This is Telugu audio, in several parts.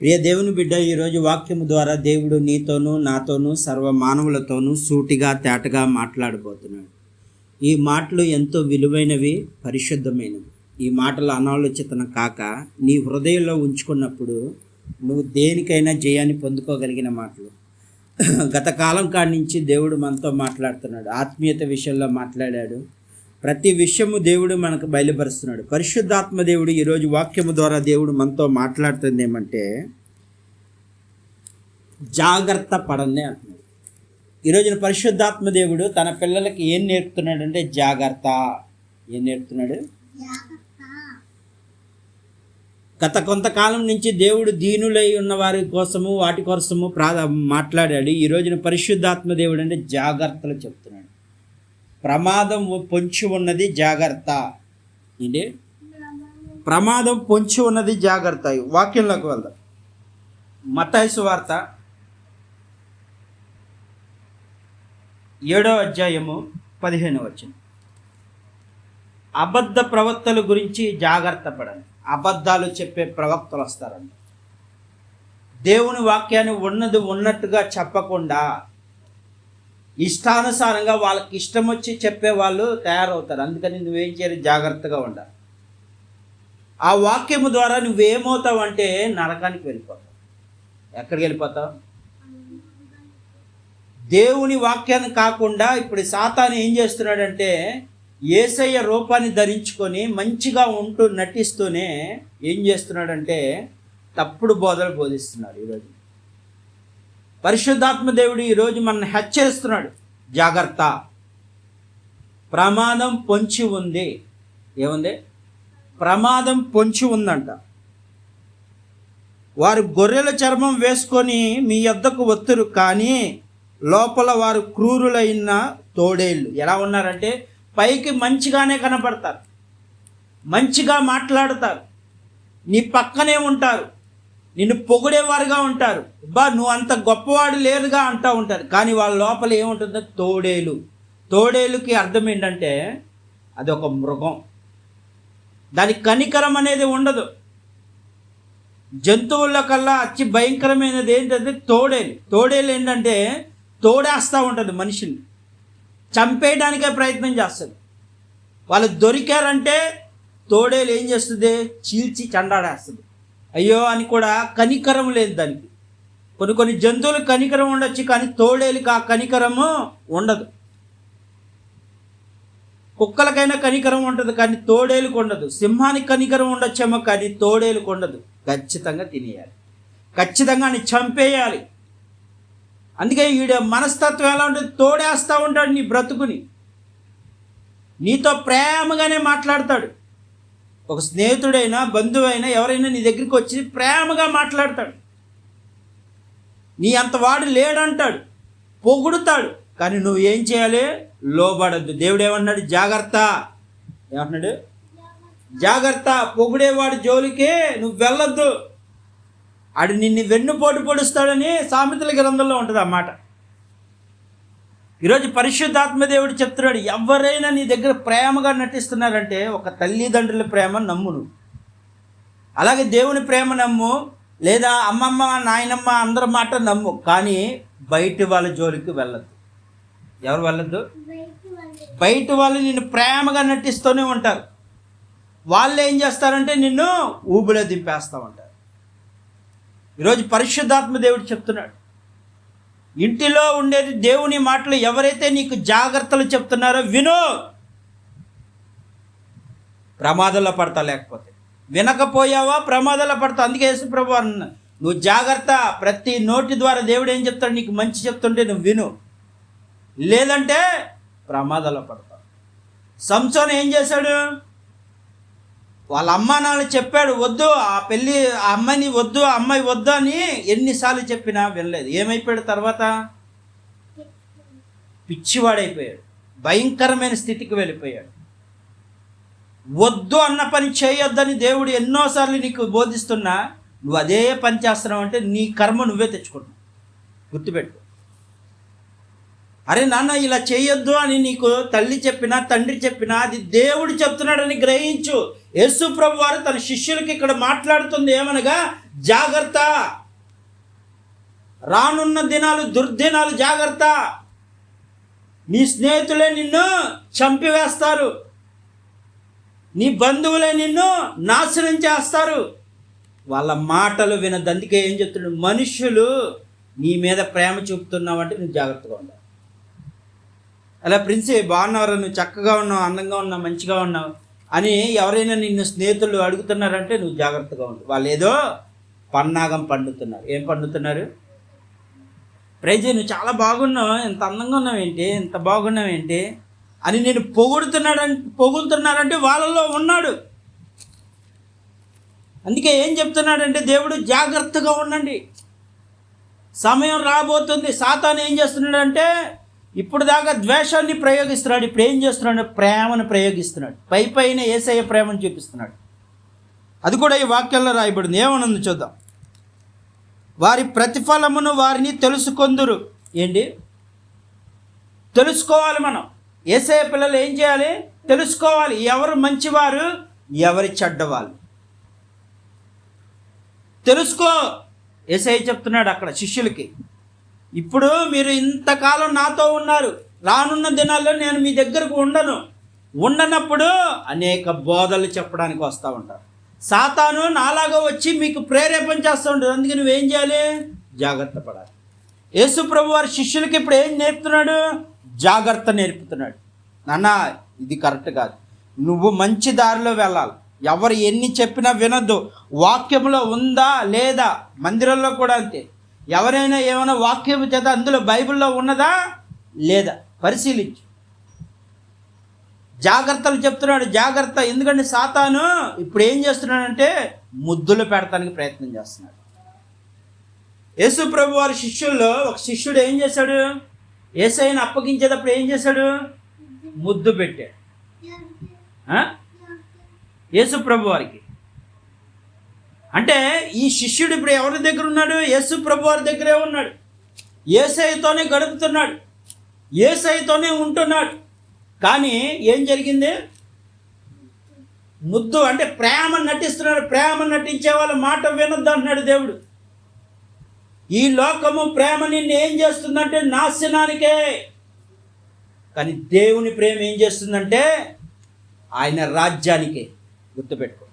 ప్రియ దేవుని బిడ్డ ఈరోజు వాక్యము ద్వారా దేవుడు నీతోనూ నాతోనూ సర్వ మానవులతోనూ సూటిగా తేటగా మాట్లాడబోతున్నాడు. ఈ మాటలు ఎంతో విలువైనవి పరిశుద్ధమైనవి. ఈ మాటలు అనాలోచితన కాక నీ హృదయంలో ఉంచుకున్నప్పుడు నువ్వు దేనికైనా జయాన్ని పొందుకోగలిగిన మాటలు. గత కాలం కాడి నుంచి దేవుడు మనతో మాట్లాడుతున్నాడు. ఆత్మీయత విషయంలో మాట్లాడాడు. ప్రతి విషయము దేవుడు మనకు బయలుపరుస్తున్నాడు. పరిశుద్ధాత్మ దేవుడు ఈరోజు వాక్యము ద్వారా దేవుడు మనతో మాట్లాడుతుంది ఏమంటే జాగ్రత్త పడనే అంటున్నాడు. ఈరోజున పరిశుద్ధాత్మ దేవుడు తన పిల్లలకి ఏం నేర్పుతున్నాడు అంటే జాగ్రత్త. ఏం నేర్పుతున్నాడు? గత కొంతకాలం నుంచి దేవుడు దీనులై ఉన్న వారి కోసము వాటి కోసము ప్రా మాట్లాడాడు. ఈ రోజున పరిశుద్ధాత్మ దేవుడు అంటే జాగ్రత్తలు చెప్తున్నాడు. ప్రమాదం పొంచి ఉన్నది జాగ్రత్త. ఏంటి? ప్రమాదం పొంచి ఉన్నది జాగ్రత్త. వాక్యంలోకి వెళ్దాం. మతాయసు వార్త ఏడో అధ్యాయము పదిహేను వచ్చింది అబద్ధ ప్రవక్తల గురించి జాగ్రత్త పడండి. అబద్ధాలు చెప్పే ప్రవక్తలు వస్తారండి దేవుని వాక్యాన్ని ఉన్నది ఉన్నట్టుగా చెప్పకుండా ఇష్టానుసారంగా వాళ్ళకి ఇష్టం వచ్చి చెప్పే వాళ్ళు తయారవుతారు. అందుకని నువ్వేం చేయాలి జాగ్రత్తగా ఉండాలి. ఆ వాక్యము ద్వారా నువ్వేమవుతావు అంటే నరకానికి వెళ్ళిపోతావు. ఎక్కడికి వెళ్ళిపోతావు? దేవుని వాక్యాన్ని కాకుండా ఇప్పుడు సాతాను ఏం చేస్తున్నాడంటే ఏసయ్య రూపాన్ని ధరించుకొని మంచిగా ఉంటూ నటిస్తూనే ఏం చేస్తున్నాడంటే తప్పుడు బోధలు బోధిస్తున్నాడు ఈరోజు. పరిశుద్ధాత్మ దేవుడు ఈరోజు మనల్ని హెచ్చరిస్తున్నాడు. జాగ్రత్త. ప్రమాదం పొంచి ఉంది. ఏముంది? ప్రమాదం పొంచి ఉందంట. వారు గొర్రెల చర్మం వేసుకొని మీ యొద్దకు వత్తురు కానీ లోపల వారు క్రూరులైన తోడేళ్ళు. ఎలా ఉన్నారంటే పైకి మంచిగానే కనపడతారు. మంచిగా మాట్లాడతారు. నీ పక్కనే ఉంటారు. నిన్ను పొగిడేవారుగా ఉంటారు. బా నువ్వు అంత గొప్పవాడు లేరుగా అంటూ ఉంటారు. కానీ వాళ్ళ లోపల ఏముంటుందో తోడేలు. తోడేలుకి అర్థం ఏంటంటే అది ఒక మృగం. దాని కనికరం అనేది ఉండదు. జంతువుల కల్లా అతి భయంకరమైనది ఏంటంటే తోడేలు. తోడేలు ఏంటంటే తోడేస్తూ ఉంటుంది మనిషిని. చంపేయడానికే ప్రయత్నం చేస్తుంది. వాళ్ళు దొరికారంటే తోడేలు ఏం చేస్తుంది? చీల్చి చండాడేస్తుంది. అయ్యో అని కూడా కనికరం లేదు దానికి. కొన్ని కొన్ని జంతువులు కనికరం ఉండొచ్చు కానీ తోడేలికి ఆ కనికరము ఉండదు. కుక్కలకైనా కనికరం ఉంటుంది కానీ తోడేలుకు ఉండదు. సింహానికి కనికరం ఉండొచ్చేమో కానీ తోడేలుకు ఉండదు. ఖచ్చితంగా తినేయాలి. ఖచ్చితంగా అని చంపేయాలి. అందుకే ఈడ మనస్తత్వం ఎలా ఉంటుంది తోడేస్తూ ఉంటాడు నీ బ్రతుకుని. నీతో ప్రేమగానే మాట్లాడతాడు. ఒక స్నేహితుడైనా బంధువైనా ఎవరైనా నీ దగ్గరికి వచ్చి ప్రేమగా మాట్లాడతాడు. నీ అంత వాడు లేడంటాడు పొగుడుతాడు. కానీ నువ్వు ఏం చేయాలి? లోబడద్దు. దేవుడు ఏమన్నాడు? జాగ్రత్త. ఏమన్నాడు జాగ్రత్త. పొగిడేవాడు జోలికి నువ్వు వెళ్ళొద్దు. ఆడు నిన్ను వెన్నుపోటు పొడుస్తాడని సామెతల గ్రంథంలో ఉంటుంది అన్నమాట ఈరోజు పరిశుద్ధాత్మ దేవుడు చెప్తున్నాడు ఎవరైనా నీ దగ్గర ప్రేమగా నటిస్తున్నారంటే ఒక తల్లిదండ్రుల ప్రేమ నమ్ము నువ్వు అలాగే దేవుని ప్రేమ నమ్ము లేదా అమ్మమ్మ నాయనమ్మ అందరి మాట నమ్ము కానీ బయట వాళ్ళ జోలికి వెళ్ళద్దు. ఎవరు వెళ్ళద్దు? బయట వాళ్ళు నిన్ను ప్రేమగా నటిస్తూనే ఉంటారు. వాళ్ళు ఏం చేస్తారంటే నిన్ను ఊబిలో దింపేస్తూ ఉంటారు. ఈరోజు పరిశుద్ధాత్మ దేవుడు చెప్తున్నాడు ఇంటిలో ఉండేది దేవుని మాటలు ఎవరైతే నీకు జాగ్రత్తలు చెప్తున్నారో విను. ప్రమాదంలో పడతా లేకపోతే. వినకపోయావా? ప్రమాదాలు పడతా. అందుకే యేసుప్రభు అన్న నువ్వు జాగ్రత్త. ప్రతి నోటి ద్వారా దేవుడు ఏం చెప్తాడు? నీకు మంచి చెప్తుంటే నువ్వు విను. లేదంటే ప్రమాదాలు పడతావు సంసోన్ ఏం చేశాడు? వాళ్ళ అమ్మ నాన్న చెప్పాడు వద్దు ఆ పెళ్ళి ఆ అమ్మాయిని వద్దు ఆ అమ్మాయి వద్దు అని ఎన్నిసార్లు చెప్పినా వినలేదు. ఏమైపోయాడు తర్వాత? పిచ్చివాడైపోయాడు. భయంకరమైన స్థితికి వెళ్ళిపోయాడు. వద్దు అన్న పని చేయొద్దని దేవుడు ఎన్నోసార్లు నీకు బోధిస్తున్నా నువ్వు అదే పని చేస్తున్నావు అంటే నీ కర్మ నువ్వే తెచ్చుకుంటున్నావు. గుర్తుపెట్టు అరే నాన్న ఇలా చేయొద్దు అని నీకు తల్లి చెప్పినా తండ్రి చెప్పినా అది దేవుడు చెప్తున్నాడని గ్రహించు. యేసు ప్రభు వారు తన శిష్యులకి ఇక్కడ మాట్లాడుతుంది ఏమనగా జాగ్రత్త. రానున్న దినాలు దుర్దినాలు జాగ్రత్త. నీ స్నేహితులే నిన్ను చంపివేస్తారు. నీ బంధువులే నిన్ను నాశనం చేస్తారు. వాళ్ళ మాటలు వినదందుకే ఏం చెప్తున్నాడు? మనుషులు నీ మీద ప్రేమ చూపుతున్నావంటే నువ్వు జాగ్రత్తగా ఉండాలి. అలా ప్రిన్సే బాగున్నావు నువ్వు చక్కగా ఉన్నావు అందంగా ఉన్నావు మంచిగా ఉన్నావు అని ఎవరైనా నిన్ను స్నేహితులు అడుగుతున్నారంటే నువ్వు జాగ్రత్తగా ఉండు. వాళ్ళు ఏదో పన్నాగం పండుతున్నారు. ఏం పండుతున్నారు? ప్రైజ్ నువ్వు చాలా బాగున్నావు ఎంత అందంగా ఉన్నావేంటి ఎంత బాగున్నావేంటి అని నేను పొగుడుతున్నాడంటే పొగుడుతున్నారంటే వాళ్ళలో ఉన్నాడు. అందుకే ఏం చెప్తున్నాడంటే దేవుడు జాగ్రత్తగా ఉండండి. సమయం రాబోతుంది. సాతాను ఏం చేస్తున్నాడంటే ఇప్పుడు దాకా ద్వేషాన్ని ప్రయోగిస్తున్నాడు. ఇప్పుడు ఏం చేస్తున్నాడు? ప్రేమను ప్రయోగిస్తున్నాడు. పై పైన ఏసయ్య ప్రేమను చూపిస్తున్నాడు. అది కూడా ఈ వాక్యంలో రాయబడింది. ఏమనుంది చూద్దాం. వారి ప్రతిఫలమును వారిని తెలుసుకొందురు. ఏంటి? తెలుసుకోవాలి మనం. ఏసఐ పిల్లలు ఏం చేయాలి? తెలుసుకోవాలి. ఎవరు మంచివారు? ఎవరి చెడ్డవాళ్ళు? తెలుసుకో. ఏసఐ చెప్తున్నాడు అక్కడ శిష్యులకి. ఇప్పుడు మీరు ఇంతకాలం నాతో ఉన్నారు. రానున్న దినాల్లో నేను మీ దగ్గరకు ఉండను. ఉండనప్పుడు అనేక బోధలు చెప్పడానికి వస్తూ ఉంటారు. సాతాను నాలాగా వచ్చి మీకు ప్రేరేపణ చేస్తూ ఉంటారు అందుకే నువ్వేం చేయాలి? జాగ్రత్త పడాలి. యేసు ప్రభు వారి శిష్యులకి ఇప్పుడు ఏం నేర్పుతున్నాడు? జాగ్రత్త నేర్పుతున్నాడు. నాన్న ఇది కరెక్ట్ కాదు. నువ్వు మంచి దారిలో వెళ్ళాలి. ఎవరు ఎన్ని చెప్పినా వినొద్దు. వాక్యంలో ఉందా లేదా? మందిరంలో కూడా అంతే. ఎవరైనా ఏమైనా వాక్యం చేత అందులో బైబిల్లో ఉన్నదా? లేదా? పరిశీలించు. జాగ్రత్తలు చెప్తున్నాడు. జాగ్రత్త. ఎందుకంటే సాతాను ఇప్పుడు ఏం చేస్తున్నాడంటే ముద్దులు పెడతానికి ప్రయత్నం చేస్తున్నాడు. యేసు ప్రభు వారి శిష్యుల్లో ఒక శిష్యుడు ఏం చేశాడు? ఏసైని అప్పగించేటప్పుడు ఏం చేశాడు? ముద్దు పెట్టాడు. యేసు ప్రభు వారికి. అంటే ఈ శిష్యుడు ఇప్పుడు ఎవరి దగ్గర ఉన్నాడు? యేసు ప్రభు వారి దగ్గరే ఉన్నాడు. ఏసైతోనే గడుపుతున్నాడు. ఏసైతోనే ఉంటున్నాడు. కానీ ఏం జరిగింది? ముద్దు అంటే ప్రేమ నటిస్తున్నాడు. ప్రేమ నటించే వాళ్ళ మాట వినొద్దు అంటున్నాడు దేవుడు. ఈ లోకము ప్రేమ నిన్ను ఏం చేస్తుందంటే నాశనానికే. కానీ దేవుని ప్రేమ ఏం చేస్తుందంటే ఆయన రాజ్యానికే గుర్తుపెట్టుకో.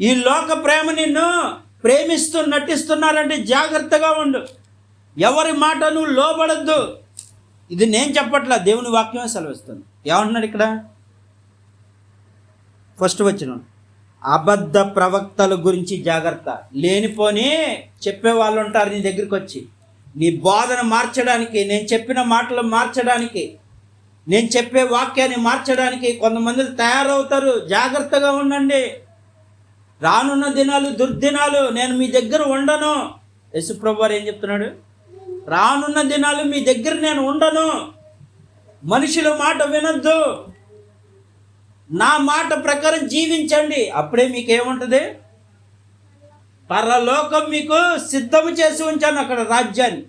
ఈ లోక ప్రేమ నిన్ను ప్రేమిస్తూ నటిస్తున్నారంటే జాగ్రత్తగా ఉండు. ఎవరి మాట నువ్వు లోబడద్దు. ఇది నేను చెప్పట్లా దేవుని వాక్యమే సెలవిస్తుంది. ఏమంటున్నాడు ఇక్కడ? ఫస్ట్ వచ్చిన అబద్ధ ప్రవక్తల గురించి జాగ్రత్త. లేనిపోని చెప్పే వాళ్ళు ఉంటారు నీ దగ్గరికి వచ్చి నీ బోధన మార్చడానికి నేను చెప్పిన మాటలు మార్చడానికి నేను చెప్పే వాక్యాన్ని మార్చడానికి కొంతమంది తయారవుతారు. జాగ్రత్తగా ఉండండి. రానున్న దినాలు దుర్దినాలు నేను మీ దగ్గర ఉండను. యశుప్రభు వారు ఏం చెప్తున్నాడు? రానున్న దినాలు మీ దగ్గర నేను ఉండను. మనుషుల మాట వినొద్దు. నా మాట ప్రకారం జీవించండి. అప్పుడే మీకేముంటుంది? పరలోకం మీకు సిద్ధము చేసి ఉంచాను అక్కడ రాజ్యాన్ని.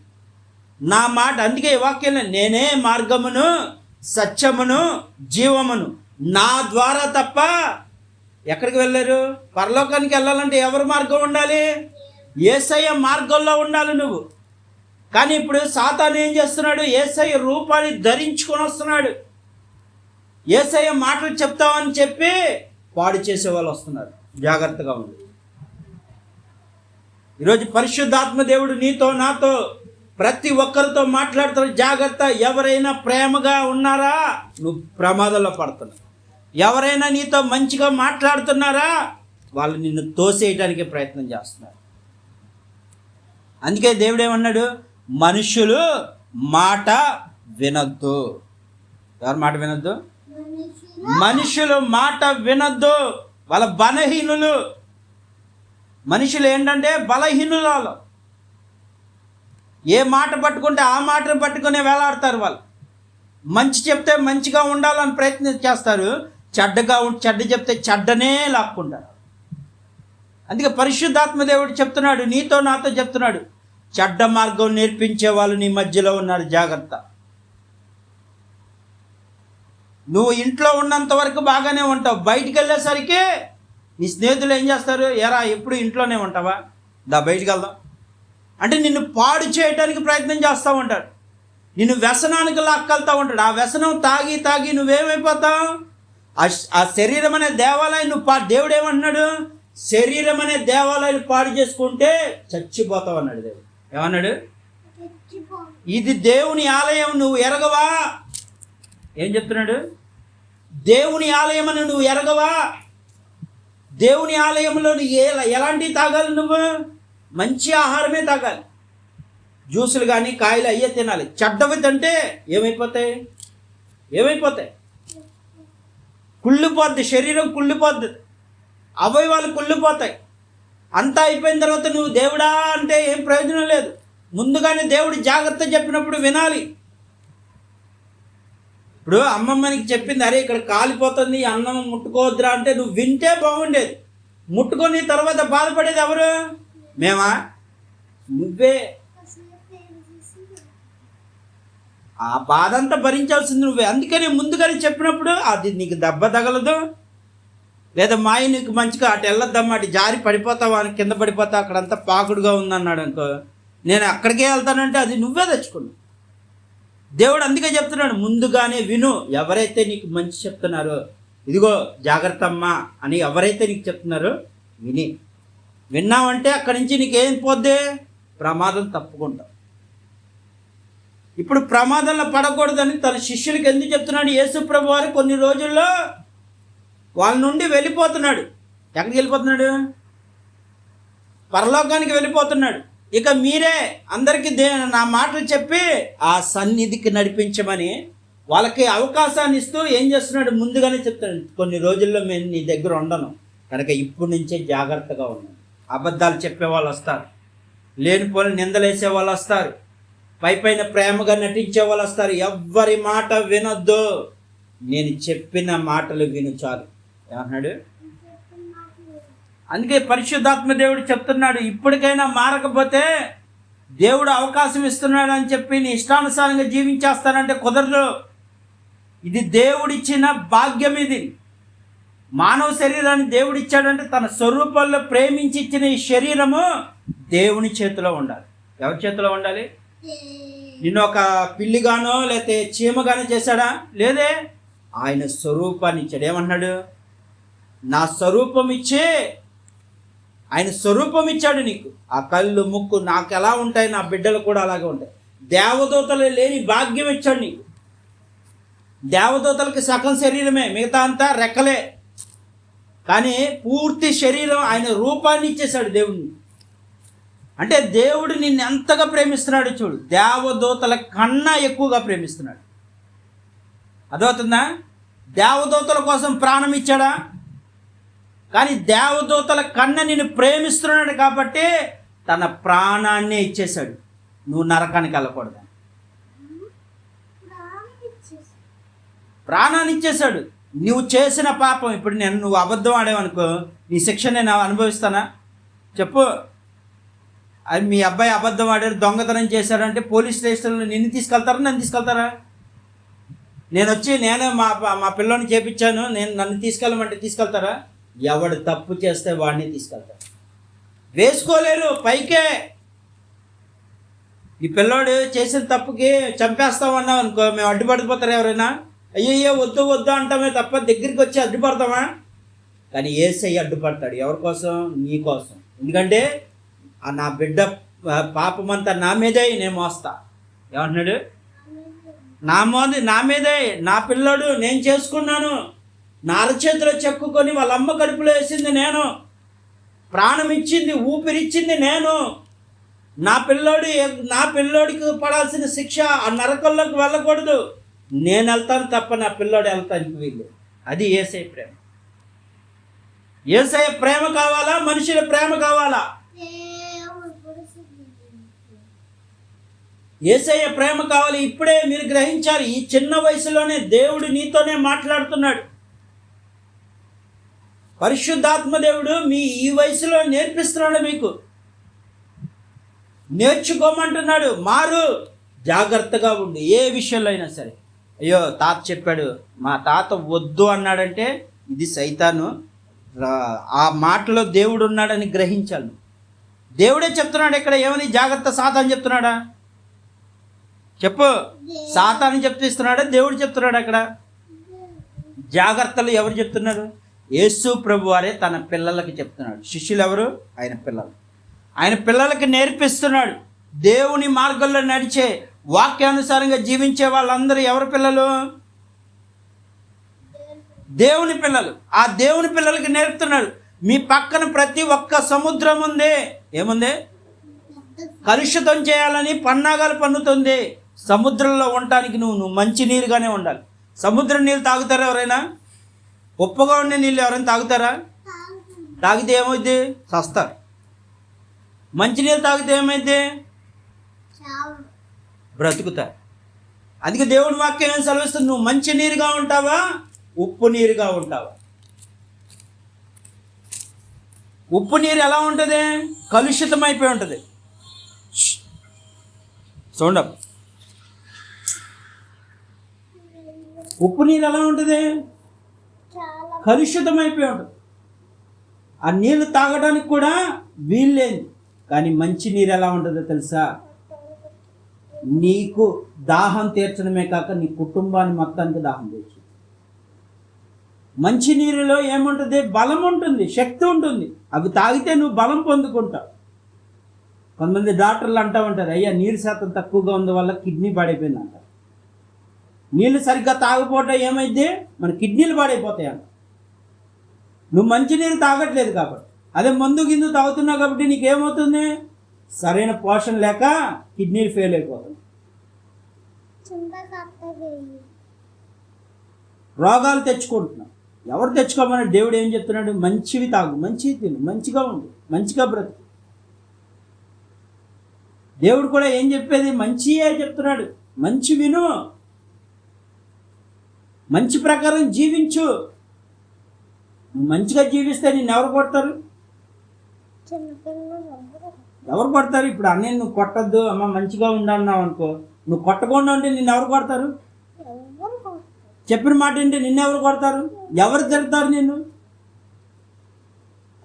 నా మాట అందుకే వాక్యం నేనే మార్గమును సత్యమును జీవమును నా ద్వారా తప్ప ఎక్కడికి వెళ్ళారు? పరలోకానికి వెళ్ళాలంటే ఎవరి మార్గం ఉండాలి? ఏసయ్య మార్గంలో ఉండాలి నువ్వు. కానీ ఇప్పుడు సాతాను ఏం చేస్తున్నాడు? ఏసయ్య రూపాన్ని ధరించుకొని వస్తున్నాడు. ఏసయ్య మాటలు చెప్తామని చెప్పి పాడు చేసే వాళ్ళు వస్తున్నారు. జాగ్రత్తగా ఉంది ఈరోజు పరిశుద్ధాత్మ దేవుడు నీతో నాతో ప్రతి ఒక్కరితో మాట్లాడుతారు జాగ్రత్త ఎవరైనా ప్రేమగా ఉన్నారా? నువ్వు ప్రమాదంలో పడుతున్నావు. ఎవరైనా నీతో మంచిగా మాట్లాడుతున్నారా? వాళ్ళు నిన్ను తోసేయడానికి ప్రయత్నం చేస్తున్నారు. అందుకే దేవుడు ఏమన్నాడు మనుషులు మాట వినొద్దు. ఎవరి మాట వినొద్దు? మనుషులు మాట వినొద్దు. వాళ్ళ బలహీనులు. మనుషులు ఏంటంటే బలహీనులు వాళ్ళు ఏ మాట పట్టుకుంటే ఆ మాటను పట్టుకునే వేలాడతారు వాళ్ళు. మంచి చెప్తే మంచిగా ఉండాలని ప్రయత్నం చేస్తారు. చెడ్డగా ఉంటే చెడ్డ చెప్తే చెడ్డనే లాక్కుంటారు. అందుకే పరిశుద్ధాత్మ దేవుడు చెప్తున్నాడు నీతో నాతో చెప్తున్నాడు చెడ్డ మార్గం నేర్పించే వాళ్ళు నీ మధ్యలో ఉన్నారు జాగ్రత్త. నువ్వు ఇంట్లో ఉన్నంత వరకు బాగానే ఉంటావు బయటికి వెళ్ళేసరికి నీ స్నేహితులు ఏం చేస్తారు ఎరా ఎప్పుడు ఇంట్లోనే ఉంటావా? దా బయటికి వెళ్దాం. అంటే నిన్ను పాడు చేయడానికి ప్రయత్నం చేస్తూ ఉంటాడు నిన్ను వ్యసనానికి లాక్కెళ్తూ ఉంటాడు. ఆ వ్యసనం తాగి తాగి నువ్వేమైపోతావు? ఆ శరీరం అనే దేవాలయం నువ్వు పా దేవుడు ఏమంటున్నాడు శరీరం అనే దేవాలయం పాడు చేసుకుంటే చచ్చిపోతావు అన్నాడు దేవుడు. ఏమన్నాడు? ఇది దేవుని ఆలయం నువ్వు ఎరగవా? ఏం చెప్తున్నాడు? దేవుని ఆలయం అని నువ్వు ఎరగవా? దేవుని ఆలయంలో నీ ఏ ఎలాంటివి తాగాలి నువ్వు? మంచి ఆహారమే తాగాలి. జ్యూసులు కానీ కాయలు అయ్యే తినాలి. చెడ్డవి తింటే ఏమైపోతాయి? ఏమైపోతాయి? కుళ్ళిపోద్ది శరీరం కుళ్ళిపోద్ది. అవయవాలు కుళ్ళిపోతాయి. అంతా అయిపోయిన తర్వాత నువ్వు దేవుడా అంటే ఏం ప్రయోజనం లేదు. ముందుగానే దేవుడు జాగ్రత్త చెప్పినప్పుడు వినాలి. ఇప్పుడు అమ్మమ్మనికి చెప్పింది అరే ఇక్కడ కాలిపోతుంది అన్నం ముట్టుకోవద్దురా అంటే నువ్వు వింటే బాగుండేది. ముట్టుకొని తర్వాత బాధపడేది ఎవరు? మేమా? నువ్వే. ఆ బాధ అంతా భరించాల్సింది నువ్వే. అందుకని ముందుగానే చెప్పినప్పుడు అది నీకు దెబ్బ తగలదు. లేదా మాయ నీకు మంచిగా అటు వెళ్ళొద్దమ్మా అటు జారి పడిపోతావా అని కింద పడిపోతావు అక్కడంతా పాకుడుగా ఉందన్నాడు అనుకో నేను అక్కడికే వెళ్తానంటే అది నువ్వే తెచ్చుకున్నావు. దేవుడు అందుకే చెప్తున్నాడు ముందుగానే విను ఎవరైతే నీకు మంచి చెప్తున్నారో ఇదిగో జాగ్రత్త అమ్మా అని ఎవరైతే నీకు చెప్తున్నారో విని. విన్నావంటే అక్కడి నుంచి నీకేం పోద్ది? ప్రమాదం తప్పుకుంటావు ఇప్పుడు ప్రమాదంలో పడకూడదని తన శిష్యులకి ఎందుకు చెప్తున్నాడు? యేసు ప్రభు వారు కొన్ని రోజుల్లో వాళ్ళ నుండి వెళ్ళిపోతున్నాడు. ఎక్కడికి వెళ్ళిపోతున్నాడు? పరలోకానికి వెళ్ళిపోతున్నాడు. ఇక మీరే అందరికీ దే నా మాటలు చెప్పి ఆ సన్నిధికి నడిపించమని వాళ్ళకి అవకాశాన్ని ఇస్తూ ఏం చేస్తున్నాడు? ముందుగానే చెప్తాడు కొన్ని రోజుల్లో మేము నీ దగ్గర ఉండను. కనుక ఇప్పటి నుంచే జాగ్రత్తగా ఉన్నాను అబద్ధాలు చెప్పే వాళ్ళు వస్తారు. లేనిపోని నిందలేసే వాళ్ళు వస్తారు. పై పైన ప్రేమగా నటించే వాళ్ళు వస్తారు ఎవ్వరి మాట వినొద్దు. నేను చెప్పిన మాటలు విను చాలు. ఏమన్నాడు? అందుకే పరిశుద్ధాత్మ దేవుడు చెప్తున్నాడు ఇప్పటికైనా మారకపోతే దేవుడు అవకాశం ఇస్తున్నాడు అని చెప్పి నీ ఇష్టానుసారంగా జీవించేస్తానంటే కుదరదు. ఇది దేవుడిచ్చిన భాగ్యం ఇది. మానవ శరీరాన్ని దేవుడిచ్చాడంటే తన స్వరూపంలో ప్రేమించి ఇచ్చిన ఈ శరీరము దేవుని చేతిలో ఉండాలి. ఎవరి చేతిలో ఉండాలి? నిన్ను ఒక పిల్లిగానో లేకపోతే చీమగానో చేశాడా? లేదే. ఆయన స్వరూపాన్ని ఇచ్చాడు ఏమన్నాడు నా స్వరూపం ఇచ్చే ఆయన స్వరూపం ఇచ్చాడు నీకు. ఆ కళ్ళు ముక్కు నాకు ఎలా ఉంటాయి? నా బిడ్డలు కూడా అలాగే ఉంటాయి. దేవదూతలు లేని భాగ్యం ఇచ్చాడు నీకు. దేవదూతలకి సగం శరీరమే మిగతా అంతా రెక్కలే. కానీ పూర్తి శరీరం ఆయన రూపాన్ని ఇచ్చేశాడు దేవుడిని అంటే దేవుడు నిన్ను ఎంతగా ప్రేమిస్తున్నాడు చూడు. దేవదూతల కన్నా ఎక్కువగా ప్రేమిస్తున్నాడు. అదవుతుందా దేవదూతల కోసం ప్రాణం ఇచ్చాడా? కానీ దేవదూతల కన్నా నిన్ను ప్రేమిస్తున్నాడు కాబట్టి తన ప్రాణాన్నే ఇచ్చేశాడు. నువ్వు నరకానికి వెళ్ళకూడదు. ప్రాణాన్ని ఇచ్చేశాడు. నువ్వు చేసిన పాపం. ఇప్పుడు నేను నువ్వు అబద్ధం ఆడేవనుకో నీ శిక్ష నేను అనుభవిస్తానా? చెప్పు. అది మీ అబ్బాయి అబద్ధం ఆడారు దొంగతనం చేశారంటే పోలీస్ స్టేషన్లో నిన్ను తీసుకెళ్తారా నన్ను తీసుకెళ్తారా? నేను వచ్చి నేను మా మా పిల్లని చేపించాను నేను నన్ను తీసుకెళ్ళమంటే తీసుకెళ్తారా? ఎవడు తప్పు చేస్తే వాడిని తీసుకెళ్తారు వేసుకోలేరు పైకే. ఈ పిల్లోడు చేసిన తప్పుకి చంపేస్తామన్నావు అనుకో మేము అడ్డుపడిపోతారు ఎవరైనా? అయ్యయ్యో వద్దు వద్దు అంటామే తప్ప దగ్గరికి వచ్చి అడ్డుపడతామా? కానీ ఏసై అడ్డుపడతాడు. ఎవరి కోసం? నీ కోసం. ఎందుకంటే నా బిడ్డ పాపమంతా నా మీదే నేను మోస్తా. ఏమంటున్నాడు? నా మోది నా మీదే. నా పిల్లోడు నేను చేసుకున్నాను. నా అరచేతిలో చెక్కుకొని వాళ్ళ అమ్మ కడుపులో వేసింది నేను. ప్రాణం ఇచ్చింది ఊపిరిచ్చింది నేను. నా పిల్లోడు నా పిల్లోడికి పడాల్సిన శిక్ష ఆ నరకంలోకి వెళ్ళకూడదు. నేను వెళ్తాను తప్ప నా పిల్లోడు వెళ్తాను వీళ్ళు. అది ఏసై ప్రేమ. ఏసై ప్రేమ కావాలా? మనుషుల ప్రేమ కావాలా? ఏసయ్య ప్రేమ కావాలి ఇప్పుడే మీరు గ్రహించాలి. ఈ చిన్న వయసులోనే దేవుడు నీతోనే మాట్లాడుతున్నాడు. పరిశుద్ధాత్మ దేవుడు మీ ఈ వయసులో నేర్పిస్తున్నాడు మీకు. నేర్చుకోమంటున్నాడు. మారు జాగ్రత్తగా ఉండు. ఏ విషయంలో అయినా సరే. అయ్యో తాత చెప్పాడు మా తాత వద్దు అన్నాడంటే ఇది సైతాను. ఆ మాటలో దేవుడు ఉన్నాడని గ్రహించాను దేవుడే చెప్తున్నాడు ఇక్కడ ఏమని జాగ్రత్త సాతాను చెప్తున్నాడా? చెప్పు. సాతాను చెప్తిస్తున్నాడా? దేవుడు చెప్తున్నాడు అక్కడ? జాగ్రత్తలు ఎవరు చెప్తున్నారు? యేసు ప్రభు వారే తన పిల్లలకి చెప్తున్నాడు. శిష్యులు ఎవరు? ఆయన పిల్లలు. ఆయన పిల్లలకి నేర్పిస్తున్నాడు. దేవుని మార్గంలో నడిచే వాక్యానుసారంగా జీవించే వాళ్ళందరూ ఎవరి పిల్లలు? దేవుని పిల్లలు. ఆ దేవుని పిల్లలకి నేర్పుతున్నాడు. మీ పక్కన ప్రతి ఒక్క సముద్రం ఉంది. ఏముంది? కలుషితం చేయాలని పన్నాగాలు పన్నుతుంది. సముద్రంలో ఉండటానికి నువ్వు నువ్వు మంచి నీరుగానే ఉండాలి. సముద్రం నీళ్ళు తాగుతారా ఎవరైనా? ఉప్పుగా ఉండే నీళ్ళు ఎవరైనా తాగుతారా? తాగితే ఏమైంది సస్తారు. మంచినీళ్ళు తాగితే ఏమైతే బ్రతుకుతారు. అందుకే దేవుడి వాక్యం ఏం సెలవిస్తుంది? నువ్వు మంచి నీరుగా ఉంటావా? ఉప్పు నీరుగా ఉంటావా? ఉప్పు నీరు ఎలా ఉంటుంది? కలుషితం అయిపోయి ఉంటుంది చూడండి ఉప్పు నీరు ఎలా ఉంటుంది? కలుషితం అయిపోయి ఉంటుంది. ఆ నీళ్ళు తాగడానికి కూడా వీల్లేదు కానీ మంచి నీరు ఎలా ఉంటుందో తెలుసా? నీకు దాహం తీర్చడమే కాక నీ కుటుంబాన్ని మొత్తానికి దాహం తీర్చు. మంచి నీరులో ఏముంటుంది? బలం ఉంటుంది శక్తి ఉంటుంది. అవి తాగితే నువ్వు బలం పొందుకుంటావు. కొంతమంది డాక్టర్లు అంటూ ఉంటారు అయ్యా నీరు శాతం తక్కువగా ఉంది వల్ల కిడ్నీ పాడైపోయింది అంటారు నీళ్ళు సరిగ్గా తాగపోవటం ఏమైంది? మన కిడ్నీలు పాడైపోతాయి? అంట నువ్వు మంచి నీరు తాగట్లేదు కాబట్టి. అదే మందు గిందు తాగుతున్నావు కాబట్టి నీకేమవుతుంది? సరైన పోషణ లేక కిడ్నీలు ఫెయిల్ అయిపోతుంది రోగాలు తెచ్చుకుంటున్నాం ఎవరు తెచ్చుకోమని దేవుడు ఏం చెప్తున్నాడు? మంచివి తాగు. మంచివి తిను. మంచిగా ఉండు. మంచిగా బ్రతుకు. దేవుడు కూడా ఏం చెప్పేది? మంచియే చెప్తున్నాడు. మంచి విను. మంచి ప్రకారం జీవించు. నువ్వు మంచిగా జీవిస్తే నిన్ను ఎవరు కొడతారు? ఎవరు? కొడతారు? ఇప్పుడు అన్నయ్య నువ్వు కొట్టద్దు అమ్మ మంచిగా ఉండన్నావు అనుకో. నువ్వు కొట్టకుండా ఉంటే నిన్ను ఎవరు కొడతారు? చెప్పిన మాట ఏంటి? నిన్ను ఎవరు కొడతారు? ఎవరు తిడతారు నిన్ను?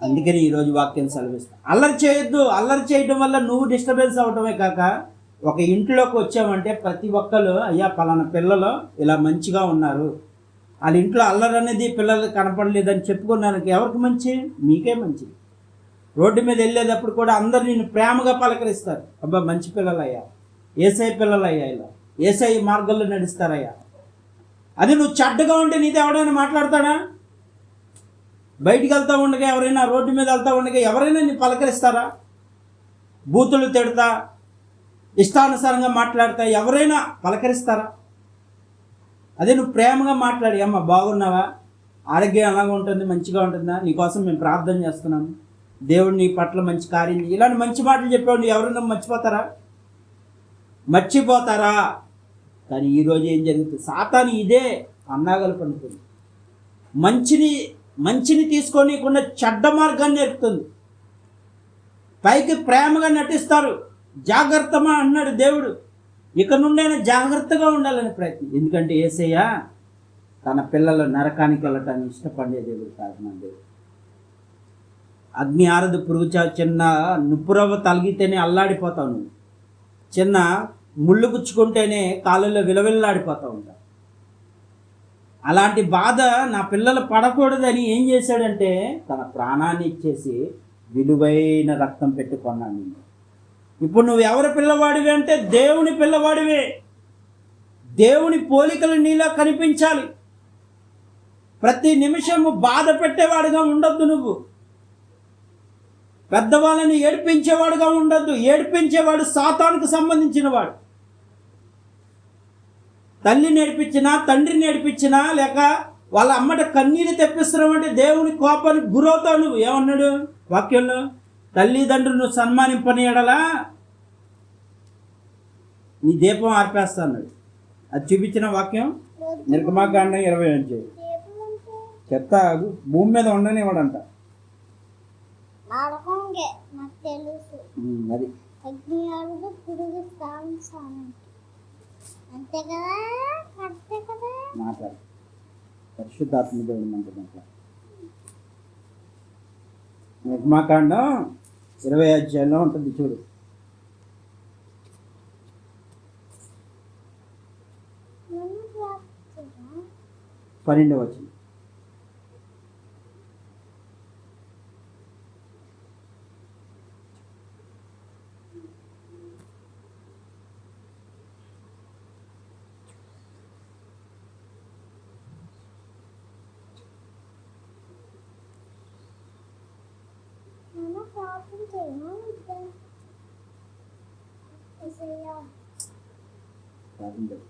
అందుకని ఈరోజు వాక్యం సెలవిస్తా. అల్లరి చేయొద్దు. అల్లరి చేయడం వల్ల నువ్వు డిస్టర్బెన్స్ అవటమే కాక ఒక ఇంట్లోకి వచ్చామంటే ప్రతి ఒక్కరు అయ్యా పలానా పిల్లలు ఇలా మంచిగా ఉన్నారు. వాళ్ళ ఇంట్లో అల్లరి అనేది కనపడలేదని చెప్పుకున్నానికి ఎవరికి మంచి? మీకే మంచిది రోడ్డు మీద వెళ్ళేటప్పుడు కూడా అందరు నేను ప్రేమగా పలకరిస్తారు. అబ్బా మంచి పిల్లలయ్యా. ఏసై పిల్లలయ్యా ఇలా. ఏసఐ మార్గంలో నడుస్తారయ్యా. అది నువ్వు చెడ్డగా ఉంటే నీతో ఎవడైనా మాట్లాడతాడా? బయటికి వెళ్తా ఉండగా ఎవరైనా రోడ్డు మీద వెళ్తా ఉండగా ఎవరైనా నీ పలకరిస్తారా? బూతులు తిడతా ఇష్టానుసారంగా మాట్లాడతా ఎవరైనా పలకరిస్తారా? అదే నువ్వు ప్రేమగా మాట్లాడి అమ్మ బాగున్నావా? ఆరోగ్యం ఎలాగ ఉంటుంది? మంచిగా ఉంటుందా? నీకోసం మేము ప్రార్థన చేస్తున్నాము దేవుడు నీ పట్ల మంచి కార్యం ఇలాంటి మంచి మాటలు చెప్పేవాడు ఎవరైనా మర్చిపోతారా? మర్చిపోతారా? కానీ ఈరోజు ఏం జరుగుతుంది? సాతాను ఇదే అన్నాగలు పండుతుంది మంచిని మంచిని తీసుకోనీయకుండా చెడ్డ మార్గాన్ని నేర్పుతుంది. పైకి ప్రేమగా నటిస్తారు. జాగ్రత్తమా అన్నాడు దేవుడు. ఇక నుండైనా జాగ్రత్తగా ఉండాలని ప్రయత్నం. ఎందుకంటే ఏసయ్య తన పిల్లలు నరకానికి వెళ్ళటాన్ని ఇష్టపడే దేవుడు కాదు మన దేవుడు. అగ్ని ఆరదు పురుగు చిన్న నుప్పురవ్వ తలిగితేనే అల్లాడిపోతావు నువ్వు. చిన్న ముళ్ళు గుచ్చుకుంటేనే కాళ్ళలో విలవిల్లాడిపోతూ ఉంటావు అలాంటి బాధ నా పిల్లలు పడకూడదని ఏం చేశాడంటే తన ప్రాణాన్ని ఇచ్చేసి విలువైన రక్తం పెట్టుకున్నాను నేను ఇప్పుడు నువ్వు ఎవరి పిల్లవాడివి అంటే దేవుని పిల్లవాడివే. దేవుని పోలికలు నీలో కనిపించాలి. ప్రతి నిమిషము బాధ పెట్టేవాడిగా ఉండొద్దు నువ్వు. పెద్దవాళ్ళని ఏడిపించేవాడుగా ఉండొద్దు. ఏడిపించేవాడు సాతానికి సంబంధించిన వాడు తల్లి నేర్పించినా తండ్రి నేర్పించినా లేక వాళ్ళ అమ్మట కన్నీరు తెప్పిస్తున్నామంటే దేవుని కోపానికి గురవుతావు నువ్వు. ఏమన్నాడు? వాక్యంలో? తల్లిదండ్రులను సన్మానింపనీయడలా నీ దీపం ఆర్పేస్తా అన్నాడు అది చూపించిన వాక్యం నిర్గమాకాండం ఇరవై నుంచి చెత్త భూమి మీద ఉండనివ్వడంట. అది. మాట్లాడు. పరిశుద్ధాత్మ దేవుడు మంట నిర్మాకాండం ఇరవై అధ్యాయంలో ఉంటుంది చూడు. పన్నెండవ వచ్చింది నాన్న ప్రార్థన చేయమా వద్దా? ఏసయ్యా ప్రార్థన చేయి.